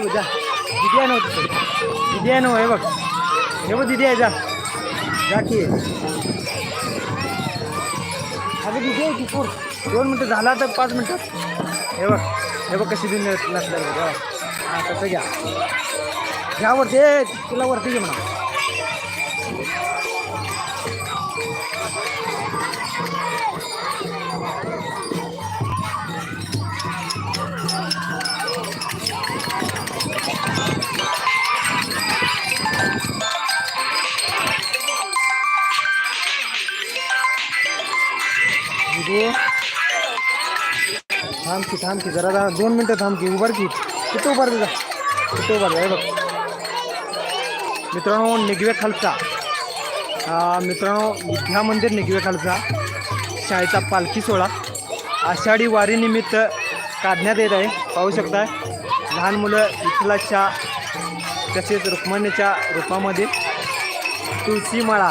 दिदी आहे बघ दिदी आहे बघ जा दिदी आहे नव्हतं दिदी आहे हे बघ. हे बघ दिदी आहे जा. जा की. अगं दिदी आहे की पूर. दोन मिनटं झाला तर पाच मिनटं. हे बघ हे बघ कशी दिली नसल्या हां तसं घ्या. घ्या वरती. तुला वरती घे म्हणा. दिदी थांब की थांब की जरा जरा दोन मिनटं थांब की उभार की. कुठं उभार तुझा कुठं उभार हे बघ. मित्रांनो निगवे खालचा. मित्रांनो विद्या मंदिर निगवे खालचा. शाळेचा पालखी सोहळा. आषाढी वारीनिमित्त काढण्यात येत आहे. पाहू शकताय. लहान मुलं विठ्ठलाच्या तसेच रुक्मिणीच्या रूपामध्ये. तुळशीमाळा.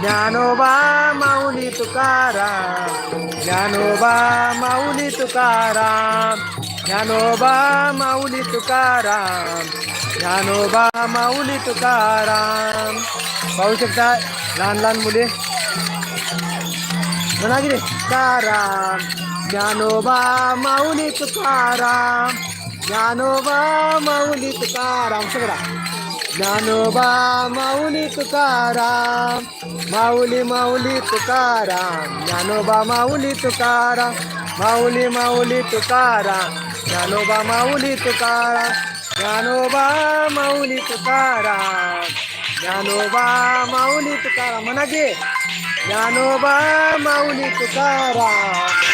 ज्ञानोबा माऊली तुकाराम ज्ञानोबा माऊली तुकाराम ज्ञानोबा माऊली तुकाराम ज्ञानोबा माऊली तुकाराम. पाहू शकता लहान लहान मुले. म्हणा की तुकाराम ज्ञानोबा माऊली तुकाराम ज्ञानोबा माऊली तुकाराम. सगळा ज्ञानोबा माऊली तुकाराम. माऊली माऊली तुकाराम. ज्ञानोबा माऊली तुकाराम. माऊली माऊली तुकाराम. ज्ञानोबा माऊली तुकाराम. ज्ञानोबा माऊली तुकाराम. ज्ञानोबा माऊली तुकाराम. म्हणा गे ज्ञानोबा माऊली तुकाराम.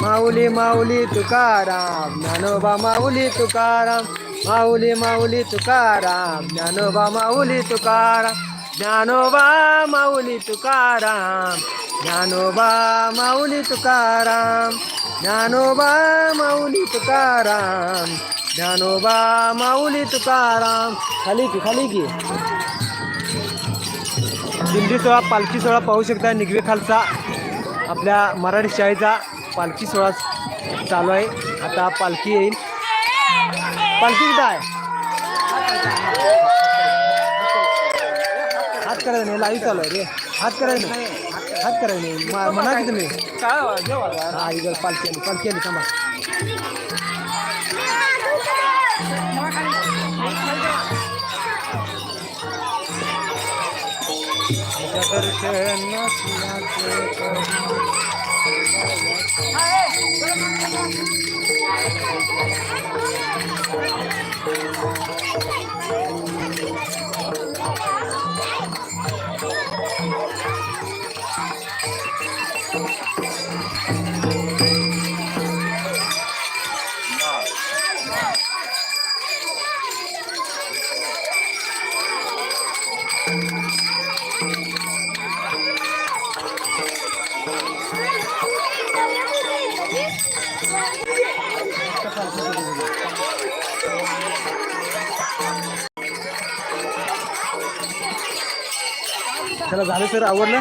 माऊली माऊली तुकाराम ज्ञानोबा माऊली तुकाराम माऊली माऊली तुकाराम ज्ञानोबा माऊली तुकाराम ज्ञानोबा माऊली तुकाराम ज्ञानोबा माऊली तुकाराम ज्ञानोबा माऊली तुकाराम ज्ञानोबा माऊली तुकाराम. खाली की खाली की. दिंडी सोहळा पालखी सोहळा पाहू शकता निगवे खालचा आपल्या मराठी शाळेचा. पालखी सोहळा चालू आहे. आता पालखी येईल. पालखी कुठं आहे? हात करायचं नाही? लाईव्ह चालू आहे रे. हात करायचं नाही? हात करायचं नाही? म्हणा की तुम्ही? हा इकडं पालखी आली पालखी आली थांबा. Thank you. त्याला झालं सर आवडलं?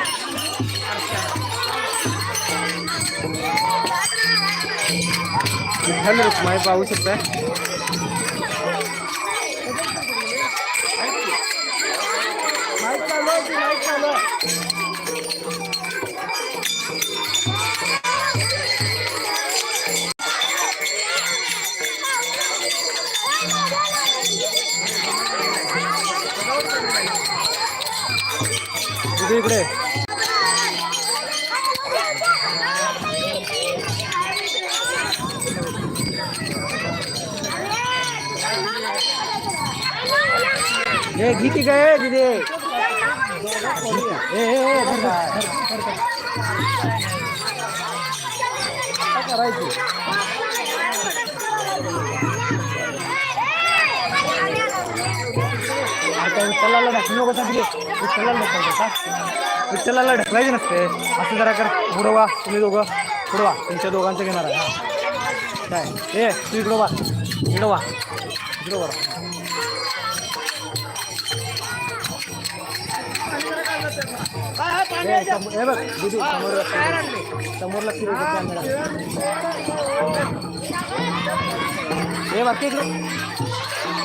हॅलो माहीत पाहू शकताय. इकडे इकडे ए गीती काय दिदी ए ए करायची आता विठ्ठलाला ढकलू नको सांगितले विठ्ठलाला ढकलतो का विठ्ठलाला ढकलायचे नसते. असं जरा कर. पुढं वा तुम्ही दोघं. पुढं वा. तुमच्या दोघांचं घेणार आहे हा. काय? ए तू इकडं वा. इकडं वा. इकडं वा हे बघ दीदी समोर. समोर लक्ष दे कॅमेरा. हे बाकी इकडे.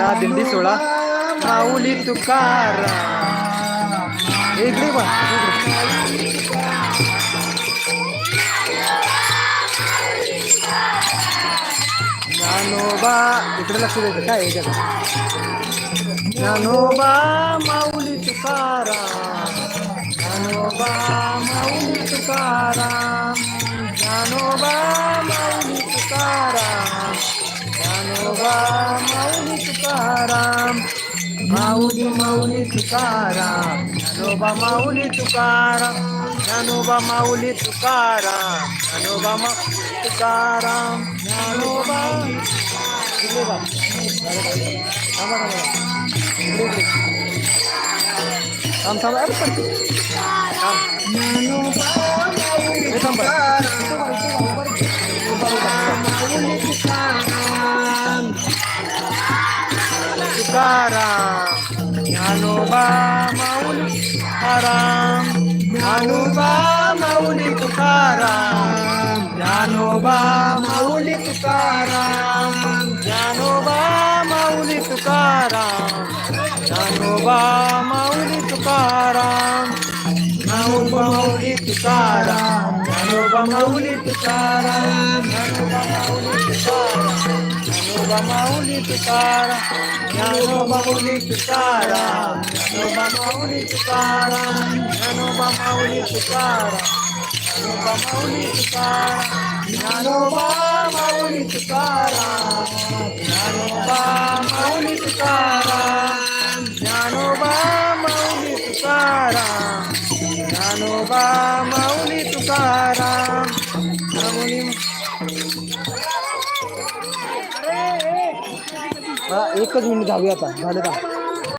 आता दिंडी सोळा माऊली तुकारा. इकडे बा ज्ञानोबा इकडे लक्ष द्यायचं काय याच्यात ज्ञानोबा माऊली तुकारा. ज्ञानोबा माऊली तुकारा. ज्ञानोबा माऊली तुकाराम ज्ञानोबा माऊली तुकाराम माऊली माऊली तुकाराम ज्ञानोबा माऊली तुकाराम ज्ञानोबा माऊली तुकाराम ज्ञानोबा मा तुकाराम ज्ञानोबा इकडे बघ. थांबा, थांबा. इकडे, इकडे. थांब थांब अरे पण थांब हे थांब बरं. तुकाराम. ज्ञानोबा माऊली तुकाराम. ज्ञानोबा माऊली तुकाराम. ज्ञानोबा माऊली तुकाराम. ज्ञानोबा माऊली तुकाराम. ज्ञानोबा माऊली तुकाराम. ज्ञानोबा माऊली तुकाराम. ज्ञानोबा माऊली Tukaram. Nano vamos a cara, Nano vamos a cara, Nano vamos a cara, Nano vamos a vamos a vamos a हा एकच मिनिट झाली आता झालं का?